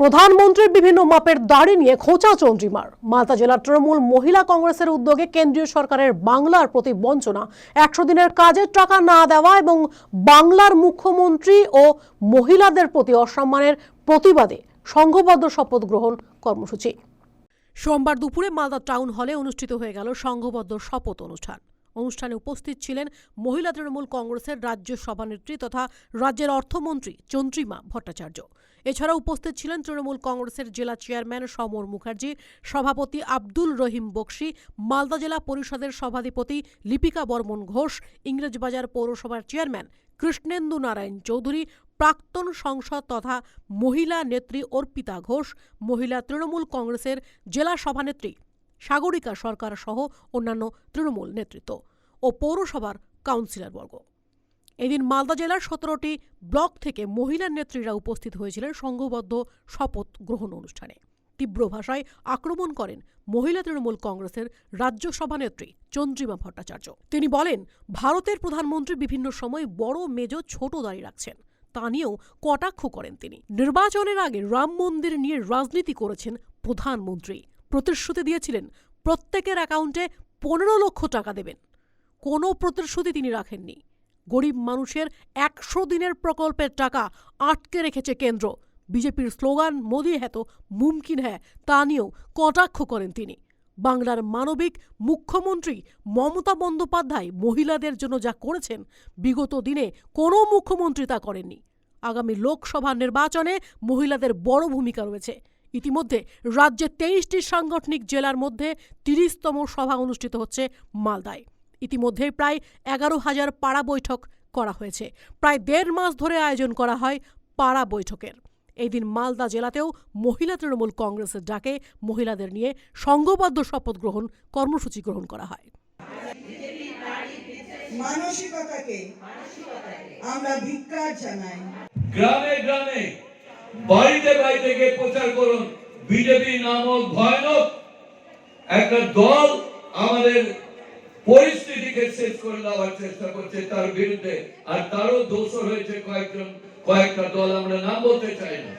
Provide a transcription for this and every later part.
প্রধানমন্ত্রীর বিভিন্ন মাপের দাড়ি নিয়ে খোঁচা চন্দ্রিমার। মালদা জেলার তৃণমূল মহিলা কংগ্রেসের উদ্যোগে কেন্দ্রীয় সরকারের বাংলার প্রতি বঞ্চনা, একশো দিনের কাজের টাকা না দেওয়া এবং বাংলার মুখ্যমন্ত্রী ও মহিলাদের প্রতি অসম্মানের প্রতিবাদে সংঘবদ্ধ শপথ গ্রহণ কর্মসূচি। সোমবার দুপুরে মালদা টাউন হলে অনুষ্ঠিত হয়ে গেল সংঘবদ্ধ শপথ অনুষ্ঠান। অনুষ্ঠানে উপস্থিত ছিলেন মহিলা তৃণমূল কংগ্রেসের রাজ্য সভানেত্রী তথা রাজ্যের অর্থমন্ত্রী চন্দ্রিমা ভট্টাচার্য। এছাড়া উপস্থিত ছিলেন তৃণমূল কংগ্রেসের জেলা চেয়ারম্যান সমর মুখার্জি, সভাপতি আব্দুল রহিম বক্সি, মালদা জেলা পরিষদের সভাধিপতি লিপিকা বর্মন ঘোষ, ইংরেজবাজার পৌরসভার চেয়ারম্যান কৃষ্ণেন্দু নারায়ণ চৌধুরী, প্রাক্তন সংসদ তথা মহিলা নেত্রী অর্পিতা ঘোষ, মহিলা তৃণমূল কংগ্রেসের জেলা সভানেত্রী সাগরিকা সরকার সহ অন্যান্য তৃণমূল নেতৃত্ব। ও পৌরসভার কাউন্সিলরবর্গ। এদিন মালদা জেলার সতেরোটি ব্লক থেকে মহিলা নেত্রীরা উপস্থিত হয়েছিলেন সংঘবদ্ধ শপথ গ্রহণ অনুষ্ঠানে। তীব্র ভাষায় আক্রমণ করেন মহিলা তৃণমূল কংগ্রেসের রাজ্য সভানেত্রী চন্দ্রিমা ভট্টাচার্য। তিনি বলেন, ভারতের প্রধানমন্ত্রী বিভিন্ন সময় বড়, মেজ, ছোট দাঁড়িয়ে রাখছেন। তা নিয়েও কটাক্ষ করেন তিনি। নির্বাচনের আগে রাম মন্দির নিয়ে রাজনীতি করেছেন প্রধানমন্ত্রী। প্রতিশ্রুতি দিয়েছিলেন, প্রত্যেকের অ্যাকাউন্টে পনেরো লক্ষ টাকা দেবেন। কোনো প্রতিশ্রুতি তিনি রাখেননি। গরিব মানুষের একশো দিনের প্রকল্পের টাকা আটকে রেখেছে কেন্দ্র। বিজেপির স্লোগান, মোদি হ্যাঁ তো, মুমকিন হ্যাঁ তা নিয়েও কটাক্ষ করেন তিনি। বাংলার মানবিক মুখ্যমন্ত্রী মমতা বন্দ্যোপাধ্যায় মহিলাদের জন্য যা করেছেন, বিগত দিনে কোনো মুখ্যমন্ত্রী তা করেননি। আগামী লোকসভা নির্বাচনে মহিলাদের বড় ভূমিকা রয়েছে। ইতিমধ্যে রাজ্যে তেইশটি সাংগঠনিক জেলার মধ্যে তিরিশতম সভা অনুষ্ঠিত হচ্ছে মালদায়। ইতিমধ্যে প্রায় এগারো হাজার পাড়া বৈঠক করা হয়েছে। প্রায় দেড় মাস ধরে আয়োজন করা হয় পাড়া বৈঠকের। এই দিন মালদা জেলাতেও মহিলা তৃণমূল কংগ্রেসের ডাকে মহিলাদের নিয়ে সংঘবদ্ধ শপথ গ্রহণ কর্মসূচি গ্রহণ করা হয়। মানসিকতাকে আমরা ধিক্কার জানাই। গ্রামে গ্রামে বাড়িতে বাড়িতে গিয়ে প্রচার করুন। বিজেপি নামক ভয়ানক একটা দল আমাদের পরিস্থিতিকে শেষ করে দেওয়ার চেষ্টা করছে তার বিরুদ্ধে। আর তারও দোষ হয়েছে কয়েকজন, কয়েকটা দল আমরা নাম বলতে চাই না।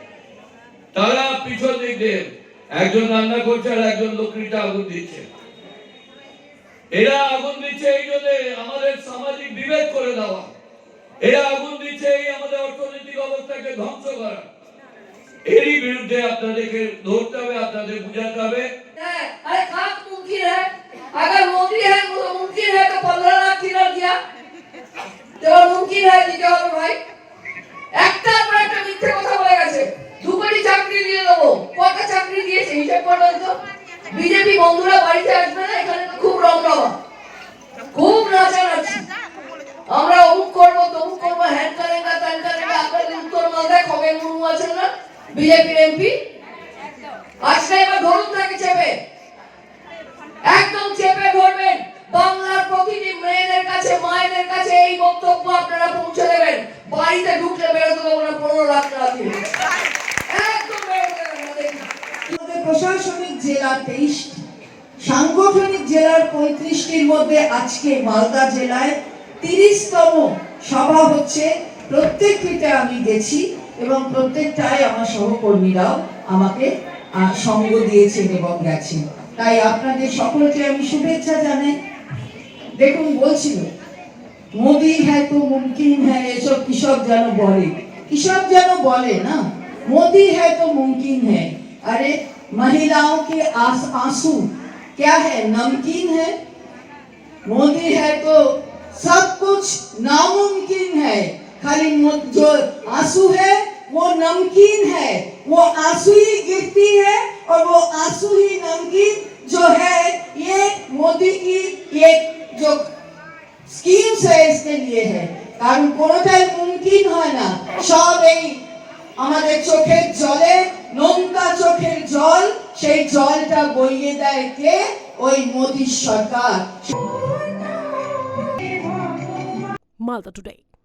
তারা পিছন দিক দিয়ে একজন রান্না করছে আর একজন লকড়িটা আগুন দিচ্ছে। এরা আগুন দিচ্ছে এই জন্য আমাদের সামাজিক বিভেদ করে দেওয়া। এরা আগুন দিচ্ছে এই আমাদের অর্থনৈতিক অবস্থাকে ধ্বংস করা। এরই বিরুদ্ধে আপনাদেরকে ধরতে হবে, আপনাদের বুঝাতে হবে। মুমকিন দিতে হবে ভাই। একটার পর একটা মিথ্যে কথা বলে গেছে। দু কোটি চাকরি দিয়ে দেবো। কটা চাকরি দিয়েছে? হিসেব করো তো। বিজেপি বন্ধুরা বাড়িতে আসবে না? এখানে তো খুব রমরমা খুব নাচানাচি। আমরা অমুক করব, তমুক করব, হ্যান করেঙ্গা ত্যান করেঙ্গা আপনাদের উত্তর মালদায় খগেন মুর্মু আছেন না? বিজেপির এমপি? আসলে এবার ধরুন তাকে চেপে। একদম চেপে ধরবেন। বাংলার প্রতিটি মেয়েদের কাছে, মায়েদের কাছে এই বক্তব্য বাড়িতে ঢুকলে বেরোতে দেবো না, পনেরো লাখ টাকা প্রশাসনিক জেলা তেইশটি সাংগঠনিক জেলার পঁয়ত্রিশটির মধ্যে আজকে মালদা জেলায় তিরিশতম সভা হচ্ছে। প্রত্যেকটিতে আমি গেছি এবং প্রত্যেকটায় আমার সহকর্মীরাও আমাকে সঙ্গ দিয়েছেন এবং গেছেন। তাই আপনাদের সকলকে আমি শুভেচ্ছা জানাই। দেখুন বলছিল মোদি হ্যাঁ তো মুমকিন হ্যাঁ এসব কৃষক যেন বলে কৃষক যেন বলে না मोदी है तो मुमकिन है अरे महिलाओं के आस, आंसू क्या है नमकीन है मोदी है तो सब कुछ नामुमकिन है खाली मु- जो आंसू है वो नमकीन है वो आंसू ही गिरती है और वो आंसू ही नमकीन जो है ये मोदी की ये जो স্কিমস इसके लिए है কারণ কোনোটাই মুমকিন হয় না সব এই আমাদের চোখের জলে নোনতা চোখের জল সেই জলটা বইয়ে দেয় কে ওই মোদী সরকার মালদা টুডে